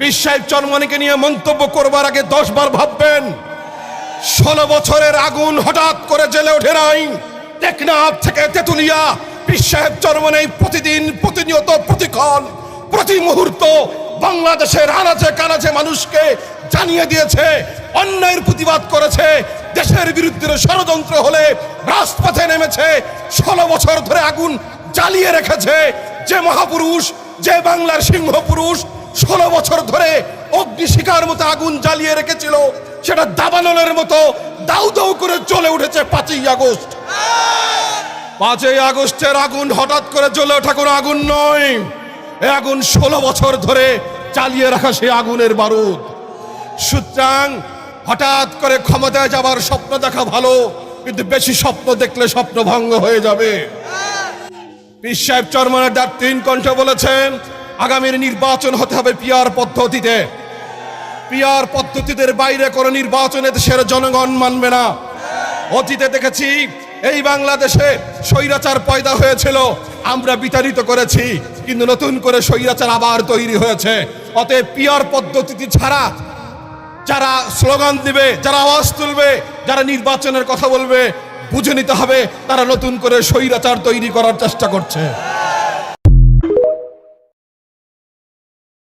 পীর সাহেব নিয়ে মন্তব্য করবার আগে দশ বার ভাববেন, ষোলো বছরের আগুন হঠাৎ করে জেলে ওঠে নাই। টেকনাফ থেকে তেতুলিয়া, পীর সাহেব প্রতিদিন প্রতিনিয়ত প্রতিক্ষণ প্রতি মুহূর্ত বাংলাদেশের আনাচে কানাচে মানুষকে জানিয়ে দিয়েছে, অন্যায়ের প্রতিবাদ করেছে, দেশের বিরুদ্ধে ষড়যন্ত্র হলে রাজপথে নেমেছে, ষোলো বছর ধরে আগুন জ্বালিয়ে রেখেছে, যে মহাপুরুষ, যে বাংলার সিংহ পুরুষ ষোলো বছর ধরে অগ্নিশিখার মতো আগুন জ্বালিয়ে রেখেছিল। সেটা দাবানলের মতো দাউ দাউ করে জ্বলে উঠেছে পাঁচই আগস্ট। পাঁচই আগস্টের আগুন হঠাৎ করে জ্বলে ওঠা কোনো আগুন নয়। আগুন ষোলো বছর ধরে চালিয়ে রাখা সেই আগুনের বারুদ। সুতরাং হঠাৎ করে ক্ষমতায় যাবার স্বপ্ন দেখা ভালো, কিন্তু বেশি স্বপ্ন দেখলে স্বপ্ন ভঙ্গ হয়ে যাবে। পীর চরমানের ডাক তিন কণ্ঠ বলেছেন আগামীর নির্বাচন হতে হবে পিয়ার পদ্ধতিতে। পিয়ার পদ্ধতিদের বাইরে কোনো নির্বাচনে দেশের জনগণ মানবে না। অতীতে দেখেছি, এই বাংলাদেশে স্বৈরাচার পয়দা হয়েছিল, আমরা বিতাড়িত করেছি, কিন্তু নতুন করে স্বৈরাচার আবার তৈরি হয়েছে। অতএব পিয়ার পদ্ধতি ছাড়া যারা স্লোগান দিবে, যারা আওয়াজ তুলবে, যারা নির্বাচনের কথা বলবে, বুঝে নিতে হবে, তারা নতুন করে স্বৈরাচার তৈরি করার চেষ্টা করছে।